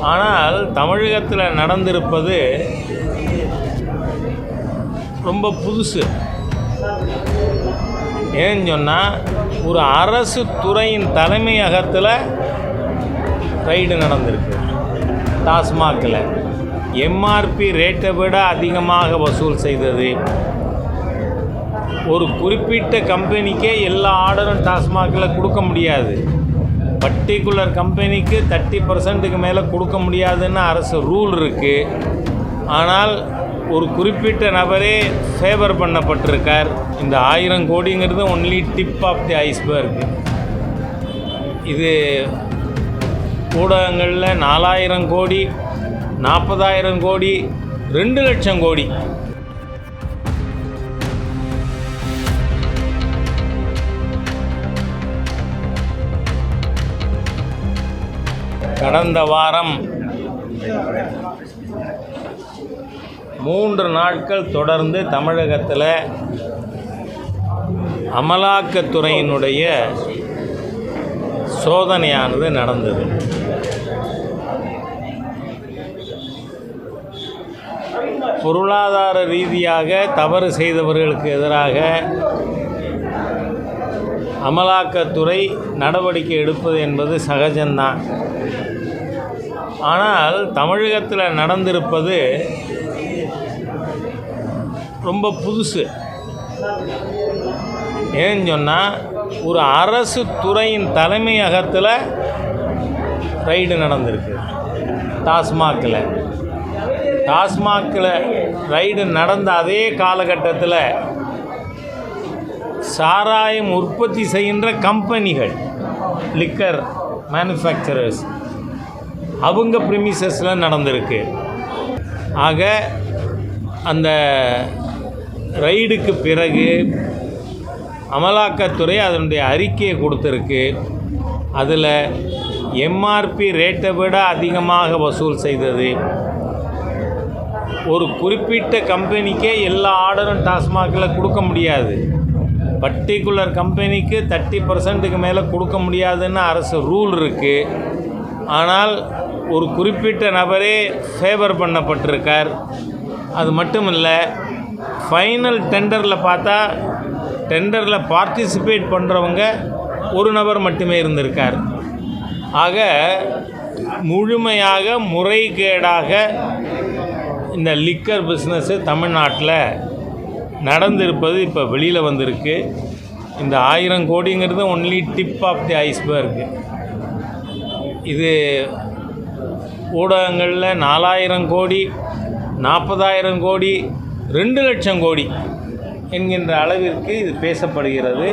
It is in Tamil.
ஆனால் தமிழகத்தில் நடந்திருப்பது ரொம்ப புதுசு. ஏன்னு சொன்னால் ஒரு அரசு துறையின் தலைமையகத்தில் ரைடு நடந்திருக்கு. டாஸ்மாகில். எம்ஆர்பி ரேட்டை விட அதிகமாக வசூல் செய்தது. ஒரு குறிப்பிட்ட கம்பெனிக்கே எல்லா ஆர்டரும் டாஸ்மாகில் கொடுக்க முடியாது. பர்டிகுலர் கம்பெனிக்கு தேர்ட்டி பர்சன்ட்டுக்கு மேலே கொடுக்க முடியாதுன்னு அரசு ரூல் இருக்குது ஆனால் ஒரு குறிப்பிட்ட நபரே ஃபேவர் பண்ணப்பட்டிருக்கார். இந்த ஆயிரம் கோடிங்கிறது only tip of the iceberg இது ஊடகங்களில் நாலாயிரம் கோடி நாற்பதாயிரம் கோடி ரெண்டு லட்சம் கோடி கடந்த வாரம் மூன்று நாட்கள் தொடர்ந்து தமிழகத்தில் அமலாக்கத்துறையினுடைய சோதனையானது நடந்தது. பொருளாதார ரீதியாக தவறு செய்தவர்களுக்கு எதிராக அமலாக்கத்துறை நடவடிக்கை எடுப்பது என்பது சகஜம்தான். ஆனால் தமிழகத்தில் நடந்திருப்பது ரொம்ப புதுசு. ஏன்னு சொன்னால் ஒரு அரசு துறையின் தலைமையகத்தில் ரைடு நடந்திருக்கு. டாஸ்மாகில். டாஸ்மாகில் ரைடு நடந்த அதே காலகட்டத்தில் சாராயம் உற்பத்தி செய்கின்ற கம்பெனிகள் லிக்கர் மேனுஃபேக்சரர்ஸ் அவங்க ப்ரிமிசஸில் நடந்திருக்கு. ஆக அந்த ரைடுக்கு பிறகு அமலாக்கத்துறை அதனுடைய அறிக்கையை கொடுத்துருக்கு. அதில் எம்ஆர்பி ரேட்டை விட அதிகமாக வசூல் செய்தது. ஒரு குறிப்பிட்ட கம்பெனிக்கே எல்லா ஆர்டரும் டாஸ்மாகில் கொடுக்க முடியாது. பர்டிகுலர் கம்பெனிக்கு தேர்ட்டி பர்சன்ட்டுக்கு மேலே கொடுக்க முடியாதுன்னு அரசு ரூல் இருக்குது ஆனால் ஒரு குறிப்பிட்ட நபரே ஃபேவர் பண்ணப்பட்டிருக்கார். அது மட்டும் இல்லை ஃபைனல் டெண்டரில் பார்த்தா டெண்டரில் பார்ட்டிசிபேட் பண்ணுறவங்க ஒரு நபர் மட்டுமே இருந்திருக்கார். ஆக முழுமையாக முறைகேடாக இந்த லிக்கர் பிஸ்னஸ்ஸு தமிழ்நாட்டில் நடந்திருப்பது இப்போ வெளியில் வந்திருக்கு. இந்த ஆயிரம் கோடிங்கிறது only tip of the iceberg இது ஊடகங்களில் நாலாயிரம் கோடி நாற்பதாயிரம் கோடி ரெண்டு லட்சம் கோடி என்கின்ற அளவிற்கு இது பேசப்படுகிறது.